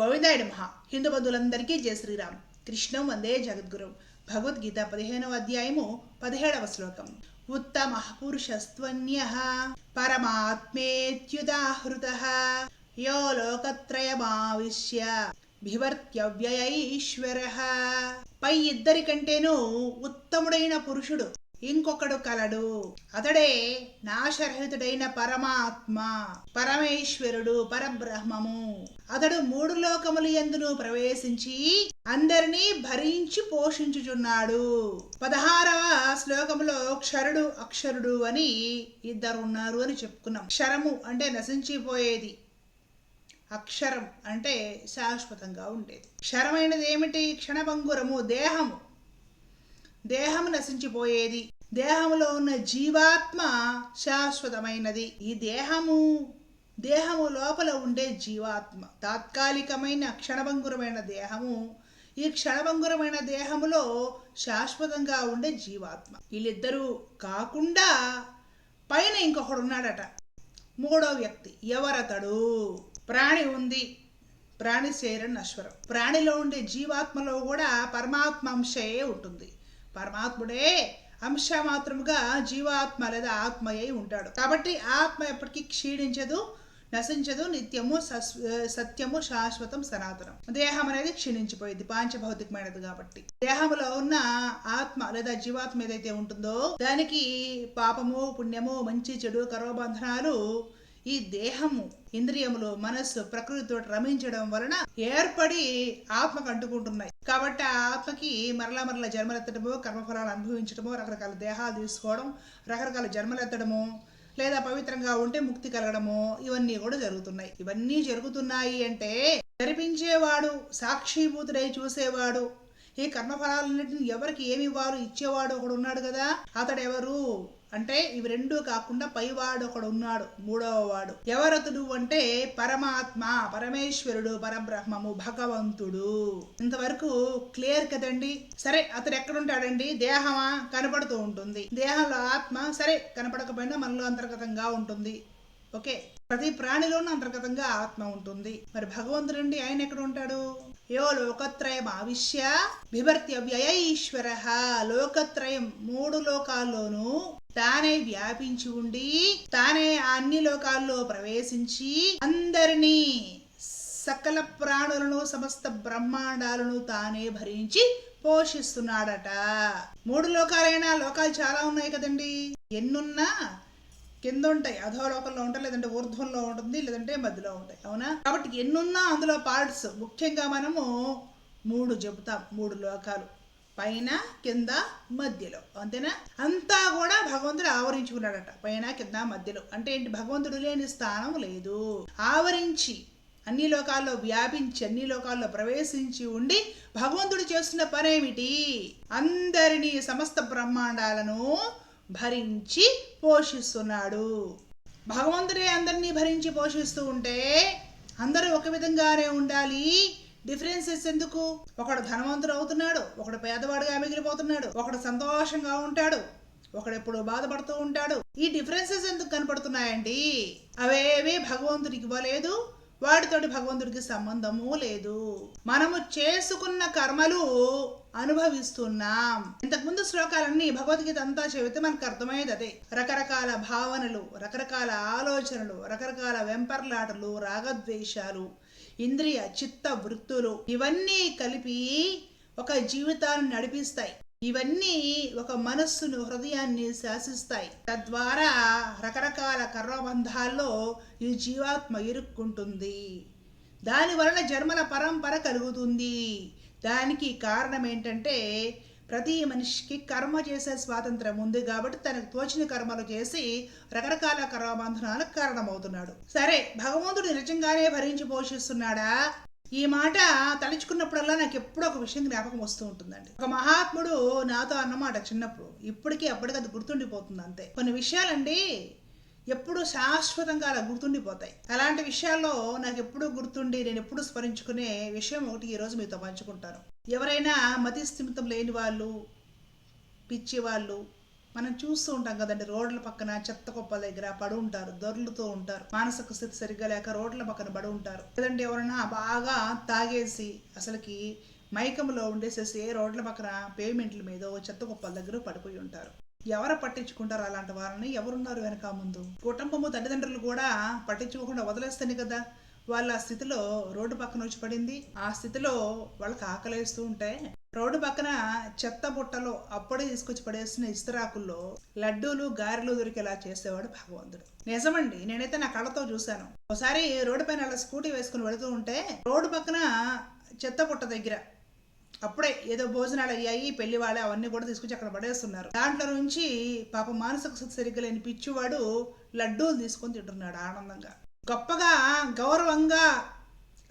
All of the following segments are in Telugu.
గోవిందాయుడు మహ హిందూ బంధువులందరికీ జయ శ్రీరామ్. కృష్ణం వందే జగద్గురు. భగవద్గీత పదిహేనవ అధ్యాయము పదిహేడవ శ్లోకం. ఉత్తమ పురుషస్త్వన్య. పరమాత్మేత్యుదాహృత. యో లోకత్రయమావిశ్య. బివర్త్యవ్యయైశ్వర పై ఇద్దరి కంటేనూ ఉత్తముడైన పురుషుడు ఇంకొకడు కలడు. అతడే నాశరహితుడైన పరమాత్మ పరమేశ్వరుడు పరబ్రహ్మము. అతడు మూడు లోకములు ఎందును ప్రవేశించి అందరినీ భరించి పోషించుచున్నాడు. పదహారవ శ్లోకములో క్షరుడు అక్షరుడు అని ఇద్దరు ఉన్నారు అని చెప్పుకున్నాం. క్షరము అంటే నశించిపోయేది. అక్షరం అంటే శాశ్వతంగా ఉండేది. క్షరమైనది ఏమిటి? క్షణభంగురము దేహము. దేహం నశించిపోయేది. దేహములో ఉన్న జీవాత్మ శాశ్వతమైనది. ఈ దేహము దేహము లోపల ఉండే జీవాత్మ. తాత్కాలికమైన క్షణభంగురమైన దేహము ఈ క్షణభంగురమైన దేహములో శాశ్వతంగా ఉండే జీవాత్మ. వీళ్ళిద్దరూ కాకుండా పైన ఇంకొకడు ఉన్నాడట మూడో వ్యక్తి ఎవరతడు? ప్రాణి ఉంది. ప్రాణి శరీరం నశ్వరం. ప్రాణిలో ఉండే జీవాత్మలో కూడా పరమాత్మ అంశయే ఉంటుంది. పరమాత్ముడే అంశ మాత్రముగా జీవాత్మ లేదా ఆత్మయే ఉంటాడు. కాబట్టి ఆత్మ ఎప్పటికీ క్షీణించదు నశించదు నిత్యము సత్యము శాశ్వతం సనాతనం. దేహం అనేది క్షీణించిపోయింది పాంచభౌతికమైనది కాబట్టి. దేహంలో ఉన్న ఆత్మ లేదా జీవాత్మ ఏదైతే ఉంటుందో దానికి పాపము పుణ్యము మంచి చెడు కరోబంధనాలు ఈ దేహము ఇంద్రియములు మనస్సు ప్రకృతితో రమించడం వలన ఏర్పడి ఆత్మకు అంటుకుంటున్నాయి. కాబట్టి ఆ ఆత్మకి మరలా మరలా జన్మలెత్తడము కర్మఫలాలు అనుభవించడము రకరకాల దేహాలు తీసుకోవడం రకరకాల జన్మలెత్తడము లేదా పవిత్రంగా ఉంటే ముక్తి కలగడము ఇవన్నీ కూడా జరుగుతున్నాయి. ఇవన్నీ జరుగుతున్నాయి అంటే జరిపించేవాడు సాక్షిభూతుడై చూసేవాడు ఈ కర్మఫలాలన్నింటిని ఎవరికి ఏమి ఇవ్వాలో ఇచ్చేవాడు ఒకడు ఉన్నాడు కదా. అతడు ఎవరు అంటే ఇవి రెండు కాకుండా పైవాడు ఒకడు ఉన్నాడు మూడవ వాడు. ఎవరతుడు అంటే పరమాత్మ పరమేశ్వరుడు పరబ్రహ్మము భగవంతుడు. ఇంతవరకు క్లియర్ కదండి? సరే అతడు ఎక్కడ ఉంటాడండి దేహమా? కనపడుతూ ఉంటుంది. దేహంలో ఆత్మ సరే కనపడకపోయినా మనలో అంతర్గతంగా ఉంటుంది. ఓకే? ప్రతి ప్రాణిలోనూ అంతర్గతంగా ఆత్మ ఉంటుంది. మరి భగవంతుడు అండి ఆయన ఎక్కడ ఉంటాడు యో లోకత్రయం ఆవిష్య బిభర్తి వ్యయ ఈశ్వర లోకత్రయం మూడు లోకాల్లోనూ తానే వ్యాపించి ఉండి తానే ఆ అన్ని లోకాల్లో ప్రవేశించి అందరినీ సకల ప్రాణులను సమస్త బ్రహ్మాండాలను తానే భరించి పోషిస్తున్నాడట. మూడు లోకాలైనా లోకాలు చాలా ఉన్నాయి కదండి. ఎన్నున్నా కింద ఉంటాయి. అధోలోకంలో ఉంటాయి లేదంటే ఊర్ధ్వంలో ఉంటుంది లేదంటే మధ్యలో ఉంటాయి. అవునా? కాబట్టి ఎన్నున్నా అందులో పార్ట్స్ ముఖ్యంగా మనము మూడు చెబుతాం. మూడు లోకాలు. పైన కింద మధ్యలో. అంతేనా? అంతా కూడా భగవంతుడు ఆవరించుకున్నాడట. పైన కింద మధ్యలో. అంటే ఏంటి? భగవంతుడు లేని స్థానం లేదు. ఆవరించి అన్ని లోకాల్లో వ్యాపించి అన్ని లోకాల్లో ప్రవేశించి ఉండి భగవంతుడు చేస్తున్న పనేమిటి? అందరినీ సమస్త బ్రహ్మాండాలను భరించి పోషిస్తున్నాడు. భగవంతుడే అందరినీ భరించి పోషిస్తూ ఉంటే అందరూ ఒక విధంగానే ఉండాలి. డిఫరెన్సెస్ ఎందుకు? ఒకడు ధనవంతుడు అవుతున్నాడు ఒకడు పేదవాడుగా మిగిలిపోతున్నాడు ఒకడు సంతోషంగా ఉంటాడు ఒకడెప్పుడు బాధపడుతూ ఉంటాడు. ఈ డిఫరెన్సెస్ ఎందుకు కనపడుతున్నాయండి? అవేవి భగవంతుడికి ఇవ్వలేదు. వాటితోటి భగవంతుడికి సంబంధము లేదు. మనము చేసుకున్న కర్మలు అనుభవిస్తున్నాం. ఇంతకుముందు శ్లోకాలన్నీ భగవద్గీత అంతా చెబితే మనకు అర్థమయ్యేది అదే. రకరకాల భావనలు రకరకాల ఆలోచనలు రకరకాల వెంపర్లాటలు రాగద్వేషాలు ఇంద్రియ చిత్త వృత్తులు ఇవన్నీ కలిపి ఒక జీవితాన్ని నడిపిస్తాయి. ఇవన్నీ ఒక మనస్సును హృదయాన్ని శాసిస్తాయి. తద్వారా రకరకాల కర్మబంధాల్లో ఈ జీవాత్మ ఇరుక్కుంటుంది. దానివలన జన్మల పరంపర కలుగుతుంది. దానికి కారణం ఏంటంటే ప్రతి మనిషికి కర్మ చేసే స్వాతంత్రం ఉంది కాబట్టి తనకు తోచిన కర్మలు చేసి రకరకాల కర్మబంధనాలకు కారణమవుతున్నాడు. సరే భగవంతుడు నిజంగానే భరించి పోషిస్తున్నాడా? ఈ మాట తలుచుకున్నప్పుడల్లా నాకు ఎప్పుడూ ఒక విషయం జ్ఞాపకం వస్తూ ఉంటుందండి. ఒక మహాత్ముడు నాతో అన్నమాట చిన్నప్పుడు. ఇప్పటికీ అప్పటికది అది గుర్తుండిపోతుంది అంతే. కొన్ని విషయాలండి ఎప్పుడు శాశ్వతంగా అలా గుర్తుండిపోతాయి. అలాంటి విషయాల్లో నాకు ఎప్పుడూ గుర్తుండి నేను ఎప్పుడు స్మరించుకునే విషయం ఒకటి ఈరోజు మీతో పంచుకుంటాను. ఎవరైనా మతి స్థిమితం లేని వాళ్ళు పిచ్చి వాళ్ళు మనం చూస్తూ ఉంటాం కదండి రోడ్ల పక్కన చెత్త కుప్పల దగ్గర పడి ఉంటారు దొర్లుతూ ఉంటారు. మానసిక స్థితి సరిగ్గా లేక రోడ్ల పక్కన పడి ఉంటారు. లేదంటే ఎవరైనా బాగా తాగేసి అసలుకి మైకంలో ఉండేసేసి రోడ్ల పక్కన పేమెంట్ల మీద చెత్త కుప్పల దగ్గర పడిపోయి ఉంటారు. ఎవరు పట్టించుకుంటారు అలాంటి వారిని ఎవరున్నారు వెనక ముందు? కుటుంబము తల్లిదండ్రులు కూడా పట్టించుకోకుండా వదిలేస్తేనే కదా వాళ్ళ స్థితిలో రోడ్డు పక్కన వచ్చి పడింది. ఆ స్థితిలో వాళ్ళకి ఆకలేస్తూ ఉంటే రోడ్డు పక్కన చెత్త బుట్టలో అప్పుడే తీసుకొచ్చి పడేసిన ఇస్తరాకుల్లో లడ్డూలు గారెలు దొరికేలా చేసేవాడు భగవంతుడు. నిజమండి నేనైతే నా కళ్ళతో చూశాను. ఒకసారి రోడ్డు పైన అలా స్కూటీ వేసుకుని వెళుతూ ఉంటే రోడ్డు పక్కన చెత్త బుట్ట దగ్గర అప్పుడే ఏదో భోజనాలు అయ్యాయి పెళ్ళి వాళ్ళే అవన్నీ కూడా తీసుకొచ్చి అక్కడ పడేస్తున్నారు. దాంట్లో నుంచి పాప మానసిక స్థితి సరిగ్గా లేని పిచ్చివాడు లడ్డూలు తీసుకొని తింటున్నాడు ఆనందంగా. గొప్పగా గౌరవంగా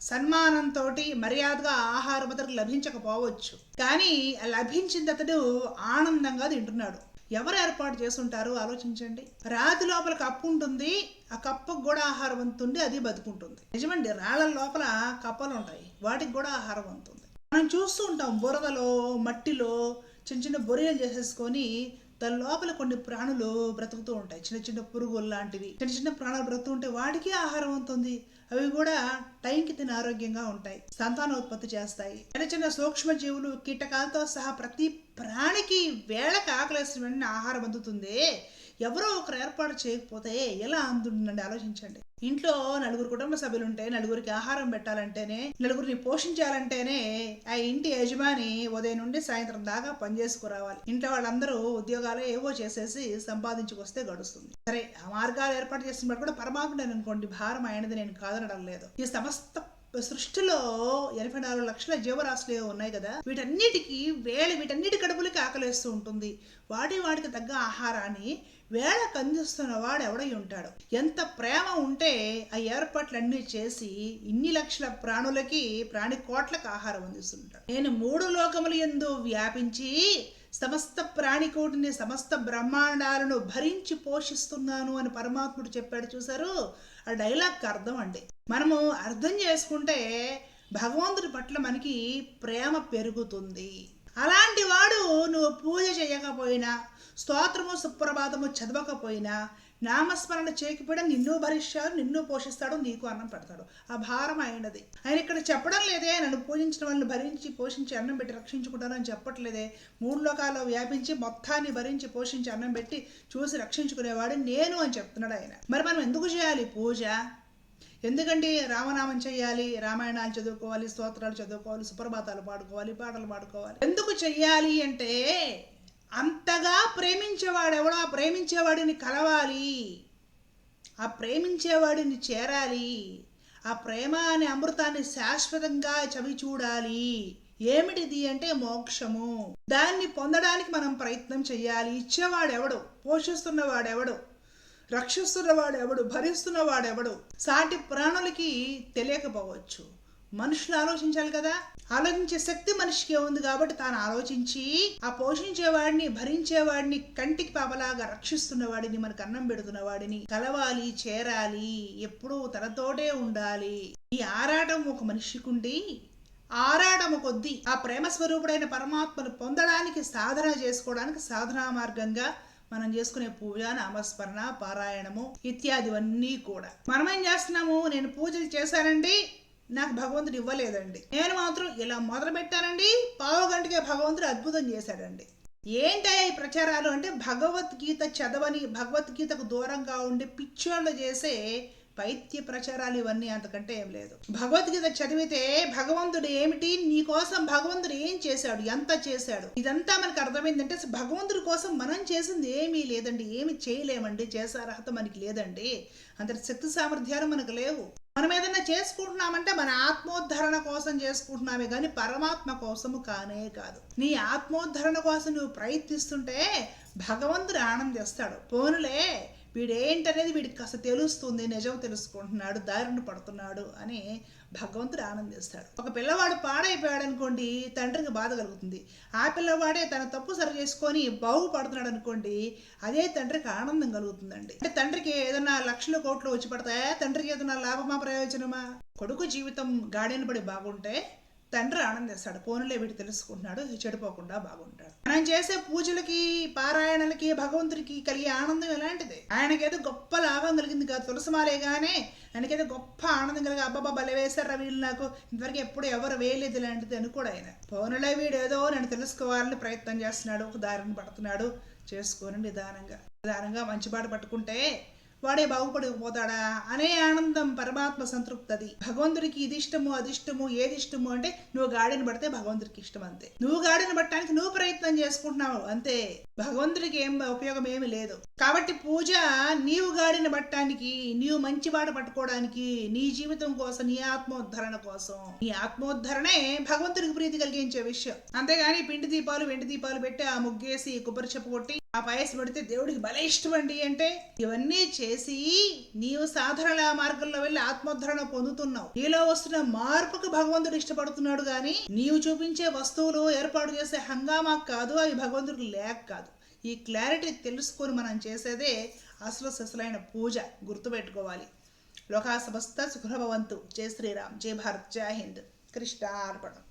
సన్మానంతో మర్యాదగా ఆహారం అతనికి లభించకపోవచ్చు. కానీ లభించింది అతడు ఆనందంగా తింటున్నాడు. ఎవరు ఏర్పాటు చేసుంటారు ఆలోచించండి. రాతి లోపల కప్పు ఉంటుంది. ఆ కప్పకు కూడా ఆహారం అందుతుంది. అది బతుకుంటుంది. నిజమండి రాళ్ళ లోపల కప్పలు ఉంటాయి. వాటికి కూడా ఆహారం అందుతుంది. మనం చూస్తూ ఉంటాం బురదలో మట్టిలో చిన్న చిన్న బొరియలు చేసేసుకొని దాని లోపల కొన్ని ప్రాణులు బ్రతుకుతూ ఉంటాయి. చిన్న చిన్న పురుగులు లాంటివి. చిన్న చిన్న ప్రాణాలు బ్రతుకుతూ ఉంటే వాటికి ఆహారం అవుతుంది. అవి కూడా టైంకి తిని ఆరోగ్యంగా ఉంటాయి. సంతానోత్పత్తి చేస్తాయి. చిన్న చిన్న సూక్ష్మ జీవులు కీటకాలతో సహా ప్రతి ప్రాణికి వేళకి ఆకలేసిన వెంటనే ఆహారం అందుతుంది. ఎవరో ఒకరు ఏర్పాటు చేయకపోతే ఎలా అందుండండి ఆలోచించండి. ఇంట్లో నలుగురు కుటుంబ సభ్యులు ఉంటే నలుగురికి ఆహారం పెట్టాలంటేనే నలుగురిని పోషించాలంటేనే ఆ ఇంటి యజమాని ఉదయం నుండి సాయంత్రం దాకా పనిచేసుకురావాలి ఇంట్లో వాళ్ళందరూ ఉద్యోగాలు ఏవో చేసేసి సంపాదించుకొస్తే గడుస్తుంది. సరే ఆ మార్గాలు ఏర్పాటు చేసిన కూడా పరమాత్ముడు అనుకోండి. భారం అయినది నేను కాదనడం లేదు. ఈ సమస్త సృష్టిలో ఎనభై నాలుగు లక్షల జీవరాశులు ఉన్నాయి కదా వీటన్నిటికీ వేళ వీటన్నిటి కడుపులకి ఆకలేస్తూ ఉంటుంది. వాటి వాటికి తగ్గ ఆహారాన్ని వేళకు అందిస్తున్న వాడు ఎవడై ఉంటాడు? ఎంత ప్రేమ ఉంటే ఆ ఏర్పాట్లన్నీ చేసి ఇన్ని లక్షల ప్రాణులకి ప్రాణి కోట్లకు ఆహారం అందిస్తుంటాడు. నేను మూడు లోకములు ఎందు వ్యాపించి సమస్త ప్రాణికోటిని సమస్త బ్రహ్మాండాలను భరించి పోషిస్తున్నాను అని పరమాత్ముడు చెప్పాడు చూసారు ఆ డైలాగ్ అర్థం అండి. మనము అర్థం చేసుకుంటే భగవంతుడి పట్ల మనకి ప్రేమ పెరుగుతుంది. అలాంటి వాడు నువ్వు పూజ చేయకపోయినా స్తోత్రము సుప్రభాతము చదవకపోయినా నామస్మరణ చేయకపోయినా నిన్ను భరిస్తాడు నిన్ను పోషిస్తాడు నీకు అన్నం పెడతాడు. ఆ భారం అయినది ఆయన ఇక్కడ చెప్పడం లేదే నన్ను పూజించిన వాళ్ళని భరించి పోషించి అన్నం పెట్టి రక్షించుకుంటానని చెప్పట్లేదే. మూడు లోకాల్లో వ్యాపించి మొత్తాన్ని భరించి పోషించి అన్నం పెట్టి చూసి రక్షించుకునేవాడు నేను అని చెప్తున్నాడు ఆయన. మరి మనం ఎందుకు చేయాలి పూజ? ఎందుకండి రామనామం చేయాలి రామాయణాలు చదువుకోవాలి స్తోత్రాలు చదువుకోవాలి సుప్రభాతాలు పాడుకోవాలి పాటలు పాడుకోవాలి? ఎందుకు చెయ్యాలి అంటే అంతగా ప్రేమించేవాడెవడో ఆ ప్రేమించేవాడిని కలవాలి. ఆ ప్రేమించేవాడిని చేరాలి. ఆ ప్రేమ అనే అమృతాన్ని శాశ్వతంగా చవి చూడాలి. ఏమిటిది అంటే మోక్షము. దాన్ని పొందడానికి మనం ప్రయత్నం చేయాలి ఇచ్చేవాడెవడు? పోషిస్తున్నవాడెవడు? రక్షిస్తున్నవాడెవడు భరిస్తున్నవాడెవడు? సాటి ప్రాణులకి తెలియకపోవచ్చు. మనుషులు ఆలోచించాలి కదా? ఆలోచించే శక్తి మనిషికి ఉంది కాబట్టి తాను ఆలోచించి ఆ పోషించేవాడిని భరించేవాడిని కంటికి పాపలాగా రక్షిస్తున్న వాడిని మనకు అన్నం పెడుతున్న వాడిని కలవాలి చేరాలి ఎప్పుడూ తనతోటే ఉండాలి. ఈ ఆరాటం ఒక మనిషికి ఉండి ఆరాటము కొద్దీ ఆ ప్రేమ స్వరూపుడైన పరమాత్మను పొందడానికి సాధన చేసుకోవడానికి సాధనా మార్గంగా మనం చేసుకునే పూజ నామస్మరణ పారాయణము ఇత్యాదివన్నీ కూడా. మనం ఏం చేస్తున్నాము? నేను పూజలు చేశానండి నాకు భగవంతుడు ఇవ్వలేదండి. నేను మాత్రం ఇలా మొదలు పెట్టానండి పావు గంటకే భగవంతుడు అద్భుతం చేశాడండి. ఏంటయ్యా ఈ ప్రచారాలు? అంటే భగవద్గీత చదవని భగవద్గీతకు దూరంగా ఉండి పిచ్చోళ్ళు చేసే పైత్య ప్రచారాలు ఇవన్నీ అంతకంటే ఏం లేదు. భగవద్గీత చదివితే భగవంతుడు ఏమిటి? నీ కోసం భగవంతుడు ఏం చేశాడు? ఎంత చేశాడు? ఇదంతా మనకు అర్థమైందంటే భగవంతుడి కోసం మనం చేసింది ఏమీ లేదండి. ఏమి చేయలేమండి. చేసే అర్హత మనకి లేదండి. అంత శక్తి సామర్థ్యాలు మనకు లేవు. మనం ఏదైనా చేసుకుంటున్నామంటే మన ఆత్మోద్ధరణ కోసం చేసుకుంటున్నామే కానీ పరమాత్మ కోసము కానే కాదు. నీ ఆత్మోద్ధరణ కోసం నువ్వు ప్రయత్నిస్తుంటే భగవంతుడు ఆనందిస్తాడు. పోనులే. వీడేంటనేది వీడికి కాస్త తెలుస్తుంది నిజం తెలుసుకుంటున్నాడు దారిని పడుతున్నాడు అని భగవంతుడు ఆనందిస్తాడు ఒక పిల్లవాడు పాడైపోయాడు అనుకోండి తండ్రికి బాధ కలుగుతుంది. ఆ పిల్లవాడే తన తప్పు సరి చేసుకొని బాగుపడుతున్నాడు అనుకోండి అదే తండ్రికి ఆనందం కలుగుతుందండి. అంటే తండ్రికి ఏదైనా లక్షల కోట్లు వచ్చి పడతాయా? తండ్రికి ఏదైనా లాభమా ప్రయోజనమా? కొడుకు జీవితం గాడిన పడి బాగుంటే తండ్రి ఆనందిస్తాడు పోనులే వీడు తెలుసుకుంటున్నాడు చెడిపోకుండా బాగుంటాడు. మనం చేసే పూజలకి పారాయణలకి భగవంతుడికి కలిగే ఆనందం ఎలాంటిది? ఆయనకేదో గొప్ప లాభం కలిగింది కాదు. తులసిమాలే గానే ఆయనకేదో గొప్ప ఆనందం కలిగి అబ్బాబా బల వేశారా వీళ్ళు నాకు. ఇంతవరకు ఎప్పుడు ఎవరు వేయలేదు ఇలాంటిది అని కూడా ఆయన. పోనులే వీడు ఏదో నేను తెలుసుకోవాలని ప్రయత్నం చేస్తున్నాడు ఒక దారిని పడుతున్నాడు. చేసుకొని నిదానంగా నిదానంగా మంచి బాట పట్టుకుంటే వాడే బాగుపడకపోతాడా అనే ఆనందం పరమాత్మ సంతృప్తి అది భగవంతుడికి ఇది ఇష్టము అది ఇష్టము ఏది ఇష్టము అంటే నువ్వు గాడిని పడితే భగవంతుడికి ఇష్టం అంతే. నువ్వు గాడిని పట్టడానికి నువ్వు ప్రయత్నం చేసుకుంటున్నావు అంతే. భగవంతుడికి ఏం ఉపయోగం ఏమీ లేదు. కాబట్టి పూజ నీవు గాడిని పట్టడానికి నీవు మంచి పట్టుకోవడానికి నీ జీవితం కోసం నీ ఆత్మోద్ధరణ కోసం. నీ ఆత్మోద్ధరణే భగవంతుడికి ప్రీతి కలిగించే విషయం. అంతేగాని పిండి దీపాలు వెండి దీపాలు పెట్టి ఆ ముగ్గేసి కొబ్బరి చెప్పు కొట్టి ఆ పాయసం పెడితే దేవుడికి భలే ఇష్టం అండి. అంటే ఇవన్నీ చేసి నీవు సాధారణ మార్గంలో వెళ్ళి ఆత్మోద్ధరణ పొందుతున్నావు. నీలో వస్తున్న మార్పుకు భగవంతుడు ఇష్టపడుతున్నాడు గాని నీవు చూపించే వస్తువులు ఏర్పాటు చేసే హంగామా కాదు అవి భగవంతుడికి లేక కాదు. ఈ క్లారిటీ తెలుసుకొని మనం చేసేదే అసలు సిసలైన పూజ గుర్తుపెట్టుకోవాలి. లోకా సమస్త సుఖభవంతు. జై శ్రీరామ్. జై భారత్. జై హింద్. కృష్ణార్పణం.